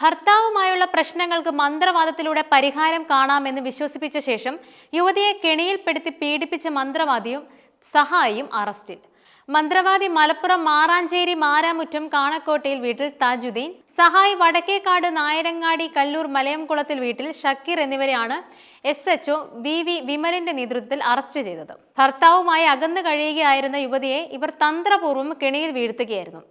ഭർത്താവുമായുള്ള പ്രശ്നങ്ങൾക്ക് മന്ത്രവാദത്തിലൂടെ പരിഹാരം കാണാമെന്ന് വിശ്വസിപ്പിച്ച ശേഷം യുവതിയെ കെണിയിൽപ്പെടുത്തി പീഡിപ്പിച്ച മന്ത്രവാദിയും സഹായിയും അറസ്റ്റിൽ. മന്ത്രവാദി മലപ്പുറം മാറാഞ്ചേരി മാരാമുറ്റം കാണക്കോട്ടയിൽ വീട്ടിൽ താജുദ്ദീൻ സഹായി വടക്കേക്കാട് നായരങ്ങാടി കല്ലൂർ മലയംകുളത്തിൽ വീട്ടിൽ ഷക്കീർ എന്നിവരെയാണ് എസ് എച്ച് വി വി വിമലിന്റെ നേതൃത്വത്തിൽ അറസ്റ്റ് ചെയ്തത്. ഭർത്താവുമായി അകന്നു കഴിയുകയായിരുന്ന യുവതിയെ ഇവർ തന്ത്രപൂർവം കെണിയിൽ വീഴ്ത്തുകയായിരുന്നു.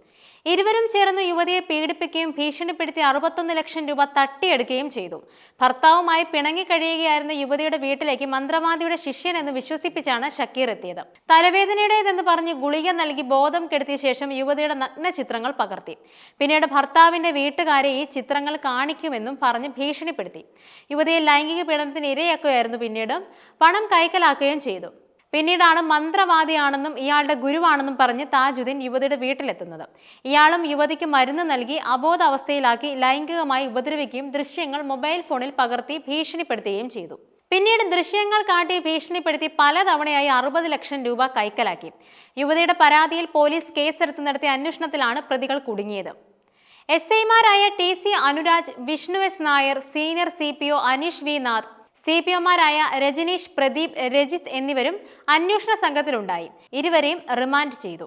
ഇരുവരും ചേർന്ന് യുവതിയെ പീഡിപ്പിക്കുകയും ഭീഷണിപ്പെടുത്തി അറുപത്തൊന്ന് ലക്ഷം രൂപ തട്ടിയെടുക്കുകയും ചെയ്തു. ഭർത്താവുമായി പിണങ്ങി കഴിയുകയായിരുന്ന യുവതിയുടെ വീട്ടിലേക്ക് മന്ത്രവാദിയുടെ ശിഷ്യൻ എന്ന് വിശ്വസിപ്പിച്ചാണ് ഷക്കീർ എത്തിയത്. തലവേദനയുടേതെന്ന് പറഞ്ഞ് ഗുളിക നൽകി ബോധം കെടുത്തിയ ശേഷം യുവതിയുടെ നഗ്ന ചിത്രങ്ങൾ പകർത്തി. പിന്നീട് ഭർത്താവിന്റെ വീട്ടുകാരെ ഈ ചിത്രങ്ങൾ കാണിക്കുമെന്നും പറഞ്ഞ് ഭീഷണിപ്പെടുത്തി. യുവതിയെ ലൈംഗിക പീഡനത്തിന് ഇരയാക്കുകയായിരുന്നു പിന്നീട്. പണം കൈക്കലാക്കുകയും ചെയ്തു. പിന്നീടാണ് മന്ത്രവാദിയാണെന്നും ഇയാളുടെ ഗുരുവാണെന്നും പറഞ്ഞ് താജുദ്ദീൻ യുവതിയുടെ വീട്ടിലെത്തുന്നത്. ഇയാളും യുവതിക്ക് മരുന്ന് നൽകി അബോധാവസ്ഥയിലാക്കി ലൈംഗികമായി ഉപദ്രവിക്കുകയും ദൃശ്യങ്ങൾ മൊബൈൽ ഫോണിൽ പകർത്തി ഭീഷണിപ്പെടുത്തുകയും ചെയ്തു. പിന്നീട് ദൃശ്യങ്ങൾ കാട്ടി ഭീഷണിപ്പെടുത്തി പലതവണയായി അറുപത് ലക്ഷം രൂപ കൈക്കലാക്കി. യുവതിയുടെ പരാതിയിൽ പോലീസ് കേസെടുത്ത് നടത്തിയ അന്വേഷണത്തിലാണ് പ്രതികൾ കുടുങ്ങിയത്. എസ് ഐമാരായ T C Anuraj Vishnu S Nair senior C P O Aneesh V Nath C P ഒമാരായ Rajneesh Pradeep Rajith എന്നിവരും അന്വേഷണ സംഘത്തിലുണ്ടായി. ഇരുവരെയും റിമാൻഡ് ചെയ്തു.